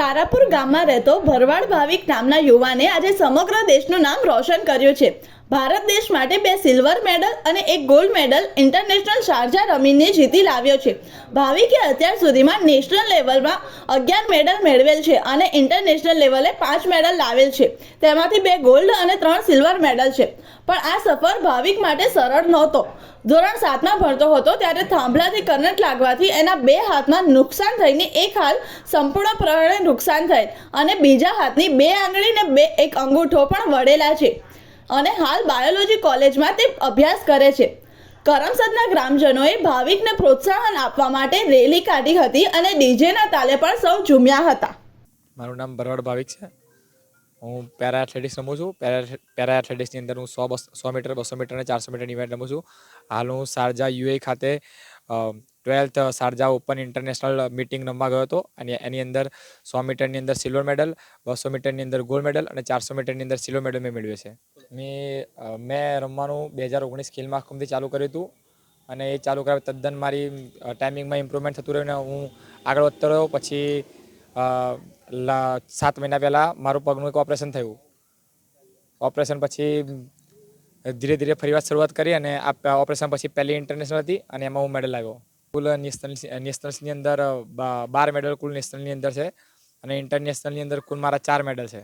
તારાપુર ગામમાં રહેતો ભરવાડ ભાવિક નામના યુવાને આજે સમગ્ર દેશનું નામ રોશન કર્યું છે. ભારત દેશ માટે બે સિલ્વર મેડલ અને એક ગોલ્ડ મેડલ ઇન્ટરનેશનલ શારજા રમીને જીતી લાવ્યો છે. ભાવિકે અત્યાર સુધીમાં નેશનલ લેવલમાં અગિયાર મેડલ મેળવેલ છે અને ઇન્ટરનેશનલ લેવલે પાંચ મેડલ લાવેલ છે. તેમાંથી બે ગોલ્ડ અને ત્રણ સિલ્વર મેડલ છે. પણ આ સફર ભાવિક માટે સરળ નહોતો. ધોરણ સાતમાં ભણતો હતો ત્યારે થાંભલાથી કરંટ લાગવાથી એના બે હાથમાં નુકસાન થઈને એક હાથ સંપૂર્ણપણે નુકસાન થયેલ અને બીજા હાથની બે આંગળી ને બે એક અંગૂઠો પણ વળેલા છે. અને હાલ બાયોલોજી કોલેજમાં તે અભ્યાસ કરે છે. કરમસદના ગ્રામજનોએ ભાવિકને પ્રોત્સાહન આપવા માટે રેલી કાઢી હતી અને ડીજેના તાલે પણ સૌ ઝૂમ્યા હતા. મારું નામ બરવાડ ભાવિક છે. હું પેરા એથ્લેટિક્સ રમું છું. પેરા પેરા એથ્લેટિક્સની અંદર હું સો બસ, સો મીટર, બસો મીટર અને ચારસો મીટરની ઇવેન્ટ રમું છું. હાલ હું શારજા યુએ ખાતે twelfth Sharjah open international meeting રમવા ગયો હતો અને એની અંદર સો મીટરની અંદર સિલ્વર મેડલ, બસો મીટરની અંદર ગોલ્ડ મેડલ અને ચારસો મીટરની અંદર સિલ્વર મેડલ મેં મેળવ્યો છે. મેં મેં રમવાનું બે હજાર ઓગણીસ ખેલ મહાકુંભથી ચાલુ કર્યું હતું અને એ ચાલુ કરાવે તદ્દન મારી ટાઈમિંગમાં ઇમ્પ્રુવમેન્ટ થતું રહ્યું ને હું આગળ વધતો રહ્યો. પછી સાત મહિના પહેલાં મારું પગનું એક ઓપરેશન થયું. ઓપરેશન પછી ધીરે ધીરે ફરીવાર શરૂઆત કરી અને આ ઓપરેશન પછી પહેલી ઇન્ટરનેશનલ હતી અને એમાં હું મેડલ આવ્યો. કુલ નેશનલ, નેશનલ્સની અંદર બાર મેડલ કુલ નેશનલની અંદર છે અને ઇન્ટરનેશનલની અંદર કુલ મારા ચાર મેડલ છે.